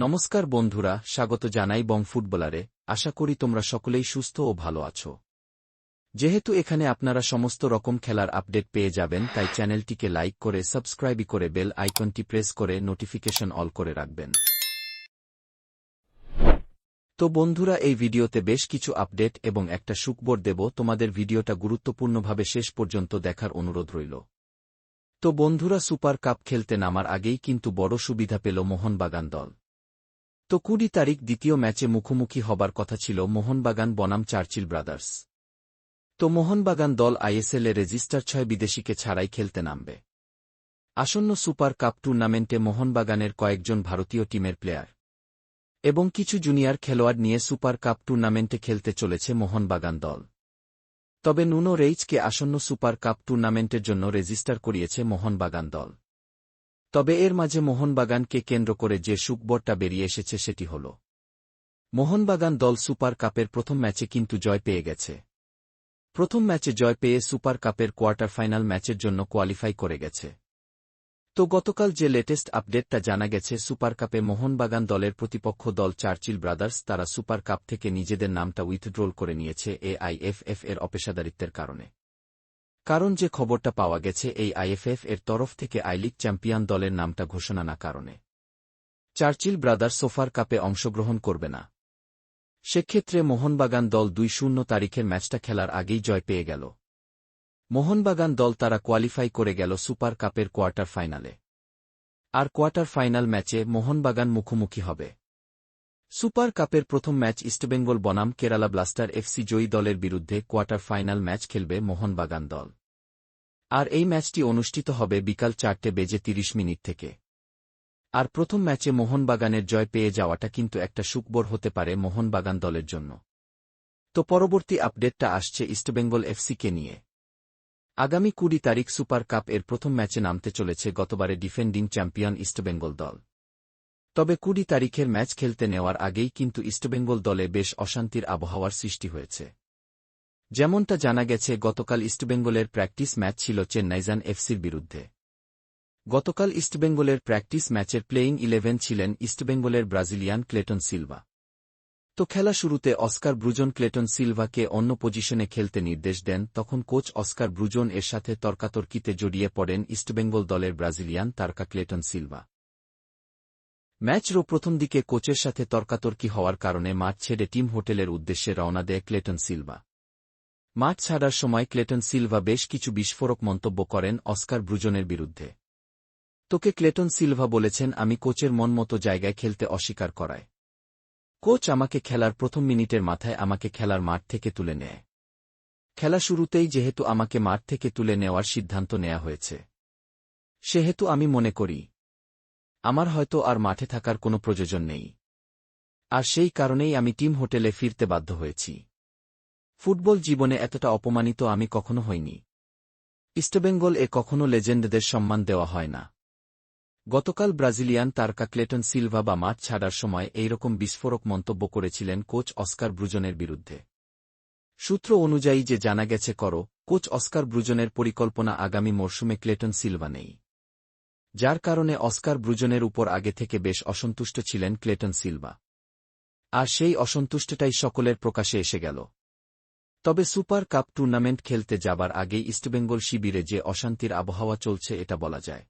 নমস্কার বন্ধুরা, স্বাগত জানাই বং ফুটবলারে। আশা করি তোমরা সকলেই সুস্থ ও ভালো আছো। যেহেতু এখানে আপনারা সমস্ত রকম খেলার আপডেট পেয়ে যাবেন, তাই চ্যানেলটিকে লাইক করে, সাবস্ক্রাইব করে, বেল আইকনটি প্রেস করে, নোটিফিকেশন অল করে রাখবেন। তো বন্ধুরা, এই ভিডিওতে বেশ কিছু আপডেট এবং একটা সুখবর দেব। তোমাদের ভিডিওটা গুরুত্বপূর্ণভাবে শেষ পর্যন্ত দেখার অনুরোধ রইল। তো বন্ধুরা, সুপার কাপ খেলতে নামার আগেই কিন্তু বড় সুবিধা পেল মোহনবাগান দল। তো কুড়ি তারিখ দ্বিতীয় ম্যাচে মুখোমুখি হবার কথা ছিল মোহনবাগান বনাম চার্চিল ব্রাদার্স। তো মোহনবাগান দল আইএসএলে রেজিস্টার ছয় বিদেশিকে ছাড়াই খেলতে নামবে। আসন্ন সুপার কাপ টুর্নামেন্টে মোহনবাগানের কয়েকজন ভারতীয় টিমের প্লেয়ার। এবং কিছু জুনিয়র খেলোয়াড় নিয়ে সুপার কাপ টুর্নামেন্টে খেলতে চলেছে মোহনবাগান দল। তবে নুনো রেইচকে আসন্ন সুপার কাপ টুর্নামেন্টের জন্য রেজিস্টার করিয়েছে মোহনবাগান দল। তবে এর মাঝে মোহনবাগানকে কেন্দ্র করে যে সুকবরটা বেরিয়ে এসেছে সেটি হল, মোহনবাগান দল সুপার কাপের প্রথম ম্যাচে কিন্তু জয় পেয়ে গেছে। প্রথম ম্যাচে জয় পেয়ে সুপার কাপের কোয়ার্টার ফাইনাল ম্যাচের জন্য কোয়ালিফাই করে গেছে। তো গতকাল যে লেটেস্ট আপডেটটা জানা গেছে, সুপার কাপে মোহনবাগান দলের প্রতিপক্ষ দল চার্চিল ব্রাদার্স তারা সুপার কাপ থেকে নিজেদের নামটা উইথড্রোল করে নিয়েছে এআইএফএফ এর অপেশাদারিত্বের কারণে। কারণ যে খবরটা পাওয়া গেছে এই আইএফএফ এর তরফ থেকে আইলিগ চ্যাম্পিয়ন দলের নামটা ঘোষণা না কারণে। চার্চিল ব্রাদার সোফার কাপে অংশগ্রহণ করবে না। সেক্ষেত্রে মোহনবাগান দল দুই শূন্য তারিখের ম্যাচটা খেলার আগেই জয় পেয়ে গেল। মোহনবাগান দল তারা কোয়ালিফাই করে গেল সুপার কাপের কোয়ার্টার ফাইনালে। আর কোয়ার্টার ফাইনাল ম্যাচে মোহনবাগান মুখোমুখি হবে। সুপার কাপের প্রথম ম্যাচ ইস্টবেঙ্গল বনাম কেরালা ব্লাস্টার এফসি জয়ী দলের বিরুদ্ধে কোয়ার্টার ফাইনাল ম্যাচ খেলবে মোহনবাগান দল। আর এই ম্যাচটি অনুষ্ঠিত হবে বিকাল চারটে বেজে তিরিশ মিনিট থেকে। আর প্রথম ম্যাচে মোহনবাগানের জয় পেয়ে যাওয়াটা কিন্তু একটা সুকবর হতে পারে মোহনবাগান দলের জন্য। তো পরবর্তী আপডেটটা আসছে ইস্টবেঙ্গল এফসিকে নিয়ে। আগামী কুড়ি তারিখ সুপার কাপ এর প্রথম ম্যাচে নামতে চলেছে গতবারে ডিফেন্ডিং চ্যাম্পিয়ন ইস্টবেঙ্গল দল। তবে কুড়ি তারিখের ম্যাচ খেলতে নেওয়ার আগেই কিন্তু ইস্টবেঙ্গল দলে বেশ অশান্তির আবহাওয়ার সৃষ্টি হয়েছে। যেমনটা জানা গেছে, গতকাল ইস্টবেঙ্গলের প্র্যাকটিস ম্যাচ ছিল চেন্নাইজান এফসির বিরুদ্ধে। গতকাল ইস্টবেঙ্গলের প্র্যাকটিস ম্যাচের প্লেয়িং ইলেভেন ছিলেন ইস্টবেঙ্গলের ব্রাজিলিয়ান ক্লেটন সিলভা। তো খেলা শুরুতে অস্কার ব্রুজন ক্লেটন সিলভাকে অন্য পজিশনে খেলতে নির্দেশ দেন, তখন কোচ অস্কার ব্রুজন এর সাথে তর্কাতর্কিতে জড়িয়ে পড়েন ইস্টবেঙ্গল দলের ব্রাজিলিয়ান তারকা ক্লেটন সিলভা। ম্যাচরও প্রথম দিকে কোচের সাথে তর্কাতর্কি হওয়ার কারণে মাঠ ছেড়ে টিম হোটেলের উদ্দেশ্যে রওনা দেয় ক্লেটন সিলভা। মাঠ ছাড়ার সময় ক্লেটন সিলভা বেশ কিছু বিস্ফোরক মন্তব্য করেন অস্কার ব্রুজনের বিরুদ্ধে। তোকে ক্লেটন সিলভা বলেছেন আমি কোচের মন মতো জায়গায় খেলতে অস্বীকার করায়। কোচ আমাকে খেলার প্রথম মিনিটের মাথায় আমাকে খেলার মাঠ থেকে তুলে নেয়। খেলা শুরুতেই যেহেতু আমাকে মাঠ থেকে তুলে নেওয়ার সিদ্ধান্ত নেয়া হয়েছে। সেহেতু আমি মনে করি আমার হয়তো আর মাঠে থাকার কোনো প্রয়োজন নেই। আর সেই কারণেই আমি টিম হোটেলে ফিরতে বাধ্য হয়েছি। ফুটবল জীবনে এতটা অপমানিত আমি কখনো হইনি। ইস্টবেঙ্গল এ কখনো লেজেন্ডদের সম্মান দেওয়া হয় না। গতকাল ব্রাজিলিয়ান তারকা ক্লেটন সিলভা বা মাঠ ছাড়ার সময় এইরকম বিস্ফোরক মন্তব্য করেছিলেন কোচ অস্কার ব্রুজনের বিরুদ্ধে। সূত্র অনুযায়ী যে জানা গেছে করো, কোচ অস্কার ব্রুজনের পরিকল্পনা আগামী মরশুমে ক্লেটন সিলভা নেই। যার কারণে অস্কার ব্রুজনের উপর আগে থেকে বেশ অসন্তুষ্ট ছিলেন ক্লেটন সিলভা। আর সেই অসন্তুষ্টটাই সকলের প্রকাশে এসে গেল। তবে সুপার কাপ টুর্নামেন্ট খেলতে যাবার আগেই ইস্টবেঙ্গল শিবিরে যে অশান্তির আবহাওয়া চলছে এটা বলা যায়।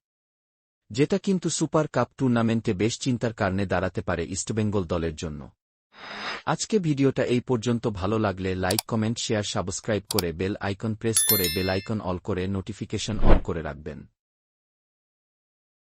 যেটা কিন্তু সুপার কাপ টুর্নামেন্টে বেশ চিন্তার কারণে দাঁড়াতে পারে ইস্টবেঙ্গল দলের জন্য। আজকে ভিডিওটা এই পর্যন্ত ভালো লাগলে লাইক, কমেন্ট, শেয়ার, সাবস্ক্রাইব করে বেল আইকন প্রেস করে বেল আইকন অল করে নোটিফিকেশন অন করে রাখবেন।